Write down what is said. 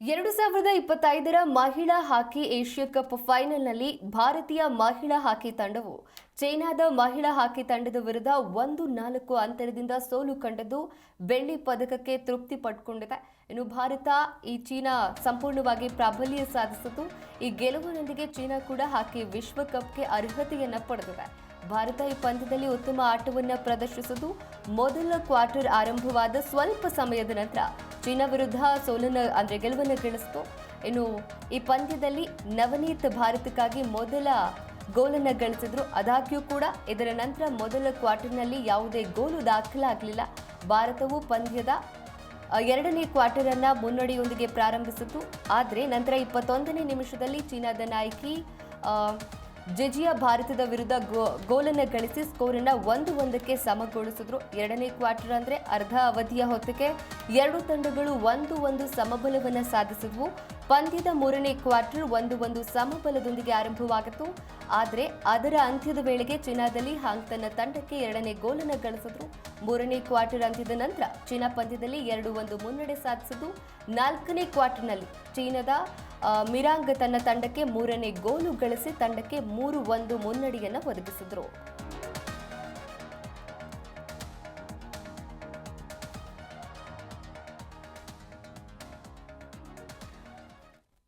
ಎರಡು ಸಾವಿರದ ಇಪ್ಪತ್ತೈದರ ಮಹಿಳಾ ಹಾಕಿ ಏಷ್ಯಾ ಕಪ್ ಫೈನಲ್ನಲ್ಲಿ ಭಾರತೀಯ ಮಹಿಳಾ ಹಾಕಿ ತಂಡವು ಚೈನಾದ ಮಹಿಳಾ ಹಾಕಿ ತಂಡದ ವಿರುದ್ಧ ಒಂದು ನಾಲ್ಕು ಅಂತರದಿಂದ ಸೋಲು ಕಂಡದ್ದು ಬೆಳ್ಳಿ ಪದಕಕ್ಕೆ ತೃಪ್ತಿ ಪಟ್ಟುಕೊಂಡಿದೆ ಇನ್ನು ಭಾರತ ಈ ಚೀನಾ ಸಂಪೂರ್ಣವಾಗಿ ಪ್ರಾಬಲ್ಯ ಸಾಧಿಸಿತು ಈ ಗೆಲುವಿನೊಂದಿಗೆ ಚೀನಾ ಕೂಡ ಹಾಕಿ ವಿಶ್ವಕಪ್ಗೆ ಅರ್ಹತೆಯನ್ನು ಪಡೆದಿದೆ. ಭಾರತ ಈ ಪಂದ್ಯದಲ್ಲಿ ಉತ್ತಮ ಆಟವನ್ನು ಪ್ರದರ್ಶಿಸಿದ್ದು, ಮೊದಲ ಕ್ವಾರ್ಟರ್ ಆರಂಭವಾದ ಸ್ವಲ್ಪ ಸಮಯದ ನಂತರ ಚೀನಾ ವಿರುದ್ಧ ಸೋಲನ್ನು, ಅಂದರೆ ಗೆಲುವನ್ನು ಗಳಿಸಿತು ಇನ್ನು ಈ ಪಂದ್ಯದಲ್ಲಿ ನವನೀತ್ ಭಾರತಕ್ಕಾಗಿ ಮೊದಲ ಗೋಲನ್ನು ಗಳಿಸಿದ್ರು. ಅದಾಗ್ಯೂ ಕೂಡ ಇದರ ನಂತರ ಮೊದಲ ಕ್ವಾರ್ಟರ್ನಲ್ಲಿ ಯಾವುದೇ ಗೋಲು ದಾಖಲಾಗಲಿಲ್ಲ. ಭಾರತವು ಪಂದ್ಯದ ಎರಡನೇ ಕ್ವಾರ್ಟರ್ ಅನ್ನ ಮುನ್ನಡೆಯೊಂದಿಗೆ ಪ್ರಾರಂಭಿಸಿತು. ಆದರೆ ನಂತರ ಇಪ್ಪತ್ತೊಂದನೇ ನಿಮಿಷದಲ್ಲಿ ಚೀನಾದ ನಾಯಕಿ ಜೆಜಿಯಾ ಭಾರತದ ವಿರುದ್ಧ ಗೋ, ಗೋಲನ್ನು ಗಳಿಸಿ ಸ್ಕೋರನ್ನು ಒಂದು ಒಂದಕ್ಕೆ ಸಮಗೊಳಿಸಿದ್ರು. ಎರಡನೇ ಕ್ವಾರ್ಟರ್ ಅಂದರೆ ಅರ್ಧ ಅವಧಿಯ ಹೊತ್ತಿಗೆ ಎರಡು ತಂಡಗಳು ಒಂದು ಒಂದು ಸಮಬಲವನ್ನು ಸಾಧಿಸಿದ್ವು. ಪಂದ್ಯದ ಮೂರನೇ ಕ್ವಾರ್ಟರ್ ಒಂದು ಒಂದು ಸಮಬಲದೊಂದಿಗೆ ಆರಂಭವಾಗಿತ್ತು. ಆದರೆ ಅದರ ಅಂತ್ಯದ ವೇಳೆಗೆ ಚೀನಾದಲ್ಲಿ ಹಾಂಗ್ ತನ್ನ ತಂಡಕ್ಕೆ ಎರಡನೇ ಗೋಲನ್ನು ಗಳಿಸಿದ್ರು. ಮೂರನೇ ಕ್ವಾರ್ಟರ್ ಅಂತ್ಯದ ನಂತರ ಚೀನಾ ಪಂದ್ಯದಲ್ಲಿ ಎರಡು ಒಂದು ಮುನ್ನಡೆ ಸಾಧಿಸಿದ್ದು. ನಾಲ್ಕನೇ ಕ್ವಾರ್ಟರ್ನಲ್ಲಿ ಚೀನಾದ ಮಿರಾಂಗ್ ತನ್ನ ತಂಡಕ್ಕೆ ಮೂರನೇ ಗೋಲು ಗಳಿಸಿ ತಂಡಕ್ಕೆ ಮೂರು ಒಂದು ಮುನ್ನಡೆಯನ್ನು ಒದಗಿಸಿದ್ರು.